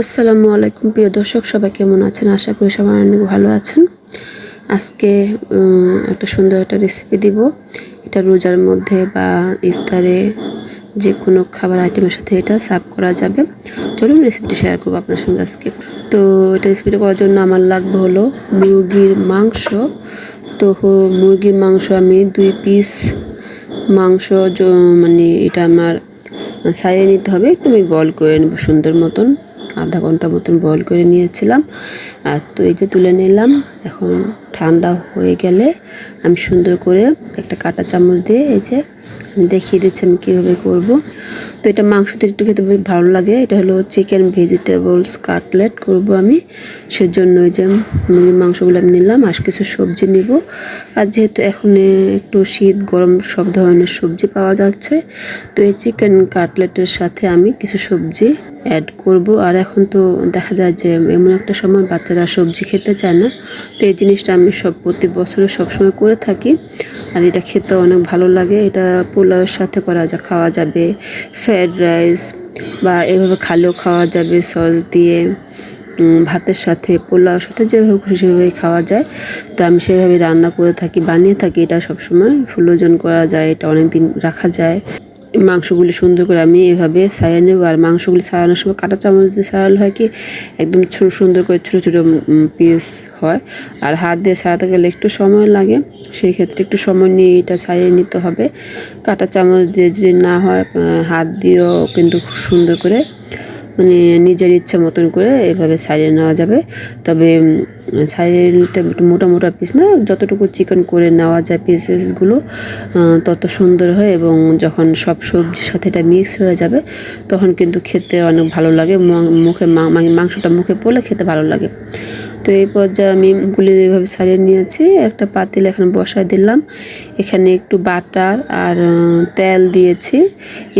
আসসালামু আলাইকুম, প্রিয় দর্শক, সবাই কেমন আছেন? আশা করি সবাই অনেক ভালো আছেন। আজকে একটা সুন্দর একটা রেসিপি দিব। এটা রোজার মধ্যে বা ইফতারে যে কোনো খাবার আইটেমের সাথে এটা সার্ভ করা যাবে। চলুন রেসিপিটি শেয়ার করব আপনার সঙ্গে আজকে। তো এটা রেসিপিটা করার জন্য আমার লাগবে হলো মুরগির মাংস। তো মুরগির মাংস আমি দুই পিস মাংস মানে এটা আমার ছাড়িয়ে নিতে হবে। একটু আমি বল করে নেব সুন্দর মতন। আধা ঘণ্টা মতন বল করে নিয়েছিলাম। আর তো এই যে তুলে নিলাম, এখন ঠান্ডা হয়ে গেলে আমি সুন্দর করে একটা কাঁটা চামচ দিয়ে এই যে দেখিয়ে দিচ্ছি আমি কীভাবে করব। তো এটা মাংসটা একটু খেতে ভালো লাগে। এটা হলো চিকেন ভেজিটেবলস কাটলেট করব আমি। সেজন্য ওই যে মুরগির মাংসগুলো আমি নিলাম, আর কিছু সবজি নিব। আর যেহেতু এখন একটু শীত, গরম সব ধরনের সবজি পাওয়া যাচ্ছে, তো এই চিকেন কাটলেটের সাথে আমি কিছু সবজি অ্যাড করব। আর এখন তো দেখা যায় যে এমন একটা সময় বাচ্চারা সবজি খেতে চায় না। তো এই জিনিসটা আমি সব প্রতি বছরে সবসময় করে থাকি। আর এটা খেতে অনেক ভালো লাগে। এটা পোলাওয়ের সাথে করা যা, খাওয়া যাবে। ফ্রায়েড রাইস বা এভাবে খালেও খাওয়া যাবে সস দিয়ে। ভাতের সাথে পোলাওর সাথে যেভাবে খুশি সেভাবেই খাওয়া যায়। তো আমি সেভাবে রান্না করে থাকি, বানিয়ে থাকি। এটা সবসময় ফুলোজন করা যায়। এটা অনেক দিন রাখা যায়। মাংসগুলি সুন্দর করে আমি এভাবে ছাড়িয়ে নেব। আর মাংসগুলি ছাড়ানোর সময় কাঁটা চামচ দিয়ে ছাড়ালে হয় কি, একদম সুন্দর করে ছোটো ছোটো পিস হয়। আর হাত দিয়ে ছাড়াতে গেলে একটু সময় লাগে সেই ক্ষেত্রে একটু সময় নিয়ে এটা ছাড়িয়ে নিতে হবে। কাঁটা চামচ দিয়ে যদি না হয় হাত দিয়েও কিন্তু খুব সুন্দর করে মানে নিজের ইচ্ছা মতন করে এভাবে সারিয়ে নেওয়া যাবে। তবে সারিয়ে নিতে মোটা মোটা পিস না, যতটুকু চিকেন করে নেওয়া যায় পিসেসগুলো তত সুন্দর হয় এবং যখন সব সবজির সাথে এটা মিক্স হয়ে যাবে, তখন কিন্তু খেতে অনেক ভালো লাগে। মুখে মানে মাংসটা মুখে পড়লে খেতে ভালো লাগে। তো এই পর্যায়ে আমি গুলি এইভাবে ছাড়িয়ে নিয়েছি। একটা পাতিল এখানে বসায় দিলাম। এখানে একটু বাটার আর তেল দিয়েছি।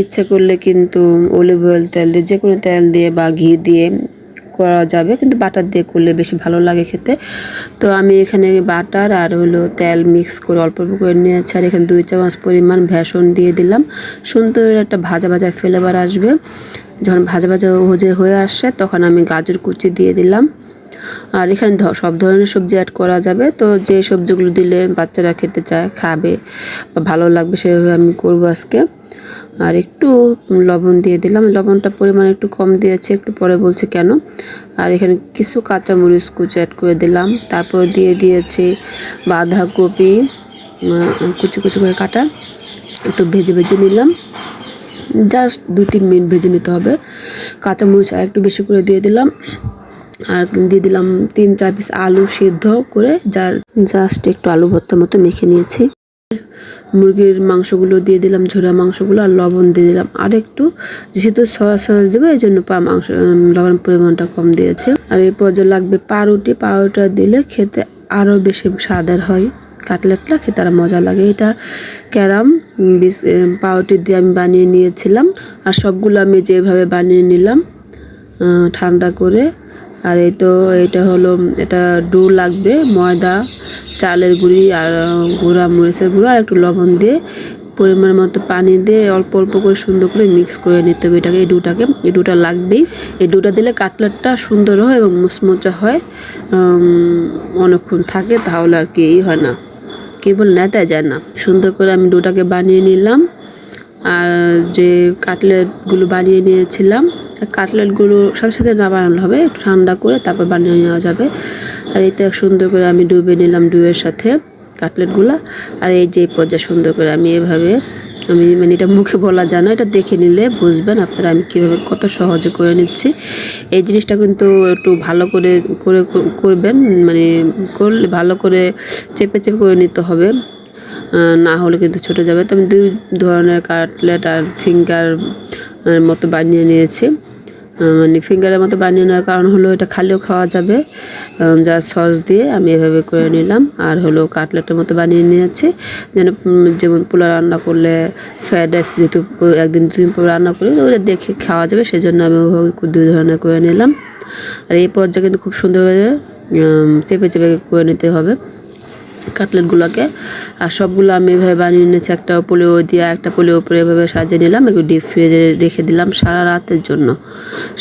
ইচ্ছে করলে কিন্তু অলিভ অয়েল তেল দিয়ে যে কোনো তেল দিয়ে বা ঘি দিয়ে করা যাবে। কিন্তু বাটার দিয়ে করলে বেশি ভালো লাগে খেতে। তো আমি এখানে বাটার আর হলো তেল মিক্স করে অল্প অল্প করে নিয়েছি। আর এখানে দুই চামচ পরিমাণ ভেষণ দিয়ে দিলাম। সুন্দর একটা ভাজা ভাজা ফ্লেভার আসবে। যখন ভাজা ভাজা হয়ে আসছে, তখন আমি গাজর কুচি দিয়ে দিলাম। আর এখানে সব ধরনের সবজি অ্যাড করা যাবে। তো যে সবজিগুলো দিলে বাচ্চারা খেতে চায়, খাবে বা ভালো লাগবে সেভাবে আমি করব আজকে। আর একটু লবণ দিয়ে দিলাম। লবণটা পরিমাণ একটু কম দিয়েছি, একটু পরে বলছি কেন। আর এখানে কিছু কাঁচামরিচ কুচি অ্যাড করে দিলাম। তারপর দিয়ে দিয়েছি বাঁধাকপি কুচি কুচি করে কাটা। একটু ভেজে ভেজে নিলাম। জাস্ট দু তিন মিনিট ভেজে নিতে হবে। কাঁচামরিচ আর একটু বেশি করে দিয়ে দিলাম। আর দিয়ে দিলাম তিন, চার পিস আলু সিদ্ধ করে যা জাস্ট একটু আলু ভর্তার মতো মেখে নিয়েছি। মুরগির মাংসগুলো দিয়ে দিলাম ঝোড়া মাংসগুলো আর লবণ দিয়ে দিলাম। আর একটু যেহেতু সয়া সস দেবো, এই জন্য পা মাংস লবণ পরিমাণটা কম দিয়েছে। আর এই পর্যায়ে লাগবে পাউরুটি, পাউরুটা দিলে খেতে আরও বেশি স্বাদের হয়। কাটলেটটা খেতে আরও মজা লাগে। এটা ক্যারাম, বিস- পাউরুটি দিয়ে আমি বানিয়ে নিয়েছিলাম। আর সবগুলো আমি যেভাবে বানিয়ে নিলাম ঠান্ডা করে আর এই তো এটা হলো, এটা ডু লাগবে, ময়দা, চালের গুঁড়ি আর গুঁড়া, মরিচের গুঁড়ো আর একটু লবণ দিয়ে পরিমাণ মতো পানি দিয়ে অল্প অল্প করে সুন্দর করে মিক্স করে নিতে হবে এটাকে, এই ডোটাকে। এই ডোটা লাগবেই। এই ডোটা দিলে কাটলেটটা সুন্দর হয় এবং মুচমুচা হয় অনেকক্ষণ থাকে তাহলে আর কি হয় না। কেবল নেতায় যায় না। সুন্দর করে আমি ডোটাকে বানিয়ে নিলাম। আর যে কাটলেটগুলো বানিয়ে নিয়েছিলাম কাটলেটগুলো সাথে সাথে না বানানো হবে, একটু ঠান্ডা করে তারপর বানিয়ে নেওয়া যাবে। আর এটা সুন্দর করে আমি ডুবে নিলাম ডুয়ের সাথে কাটলেটগুলো আর এই যে পর্যায়ে সুন্দর করে আমি এভাবে, আমি মানে এটা মুখে বলা যায় না, এটা দেখে নিলে বুঝবেন আপনারা আমি কীভাবে কত সহজে করে নিচ্ছি। এই জিনিসটা কিন্তু একটু ভালো করে করে করবেন মানে করলে ভালো করে চেপে চেপে করে নিতে হবে। না হলে কিন্তু ছোটো যাবে। তো আমি দুই ধরনের কাটলেট আর ফিঙ্গার মতো বানিয়ে নিয়েছি। মানে ফিঙ্গারের মতো বানিয়ে নেওয়ার কারণ হলো এটা খালিও খাওয়া যাবে। যা সস দিয়ে আমি এভাবে করে নিলাম। আর হলো কাটলেটের মতো বানিয়ে নিয়েছি। যেন যেমন পোলা রান্না করলে ফ্রায়েড রাইস যেহেতু একদিন দুদিন পর রান্না করি ওটা দেখে খাওয়া যাবে। সেজন্য আমি ওভাবে দুই ধরনের করে নিলাম। আর এই পর্যায়ে কিন্তু খুব সুন্দরভাবে চেপে চেপে করে নিতে হবে। কাটলেটগুলোকে। আর সবগুলো আমি এভাবে বানিয়ে নিয়েছি, একটা পোলিও দিয়ে একটা পোলিও উপরে এভাবে সাজিয়ে নিলাম, একটু ডিপ ফ্রিজে রেখে দিলাম সারা রাতের জন্য।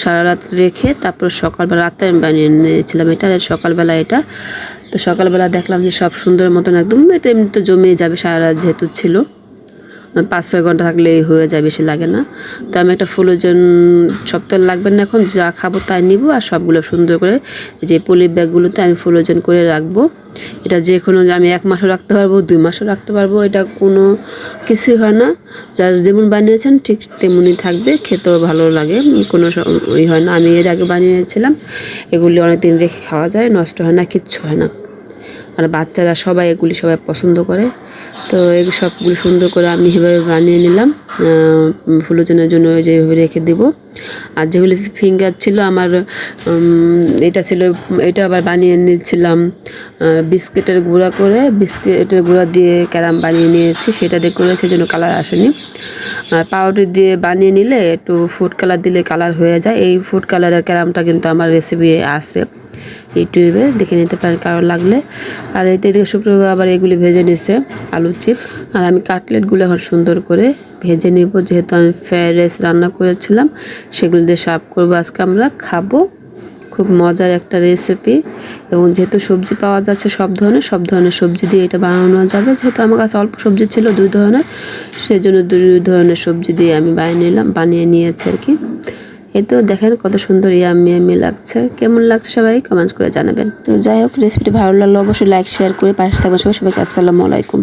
সারা রাত রেখে তারপর সকালবেলা, রাতে আমি বানিয়ে নিয়েছিলাম এটা, আর সকালবেলা এটা। তো সকালবেলা দেখলাম যে সব সুন্দর মতন একদম এটা এমনিতে জমে যাবে, সারা রাত যেহেতু ছিল। পাঁচ ছয় ঘণ্টা থাকলে হয়ে যায়, বেশি লাগে না। তো আমি একটা ফুলোজন সপ্তাহ লাগবে না এখন, যা খাব তাই নিব আর সবগুলো সুন্দর করে যে পলি ব্যাগগুলোতে আমি ফুলোজন করে রাখব। এটা যে কোনো আমি এক মাসও রাখতে পারব, দুই মাসও রাখতে পারব, এটা কোনো কিছুই হয় না। যা যেমন বানিয়েছেন ঠিক তেমনই থাকবে, খেতেও ভালো লাগে, কোনো ওই হয় না। আমি এর আগে বানিয়েছিলাম, এগুলি অনেকদিন রেখে খাওয়া যায়, নষ্ট হয় না, কিচ্ছু হয় না। আর বাচ্চারা সবাই এগুলি সবাই পছন্দ করে। তো এই সবগুলো সুন্দর করে আমি এভাবে বানিয়ে নিলাম। ফুলোজনের জন্য যেভাবে রেখে দেব। আর যেগুলি ফিঙ্গার ছিল আমার এটা ছিল, এটা আবার বানিয়ে নিচ্ছিলাম বিস্কিটের গুঁড়া করে, বিস্কিটের গুঁড়া দিয়ে ক্যারাম বানিয়ে নিয়েছি, সেটা দিয়ে করে সেজন্য কালার আসেনি। আর পাউডার দিয়ে বানিয়ে নিলে একটু ফুড কালার দিলে কালার হয়ে যায়। এই ফুড কালারের ক্যারামটা কিন্তু আমার রেসিপি আছে। ইউটিউবে দেখে নিতে পারেন কারও লাগলে। আর এতে দেখে শুক্রবার আবার এগুলি ভেজে নিছে, আলু চিপস। আর আমি কাটলেটগুলো এখন সুন্দর করে ভেজে নিব। যেহেতু আমি ফ্রাইড রাইস রান্না করেছিলাম, সেগুলো দিয়ে সার্ভ করব। আজকে আমরা খাব খুব মজার একটা রেসিপি এবং যেহেতু সবজি পাওয়া যাচ্ছে সব ধরনের সব ধরনের সবজি দিয়ে এটা বানানো যাবে। যেহেতু আমার কাছে অল্প সবজি ছিল দুই ধরনের সেই জন্য দুই ধরনের সবজি দিয়ে আমি বানিয়ে নিলাম, বানিয়ে নিয়েছি আর কি। এতেও দেখেন কত সুন্দর ইয়ামি ইয়ামি লাগছে। কেমন লাগছে সবাই কমেন্টস করে জানাবেন। তো যাই হোক রেসিপিটি ভালো লাগল অবশ্যই লাইক শেয়ার করে পাশে থাকবেন সবাই। সবাইকে আসসালামু আলাইকুম।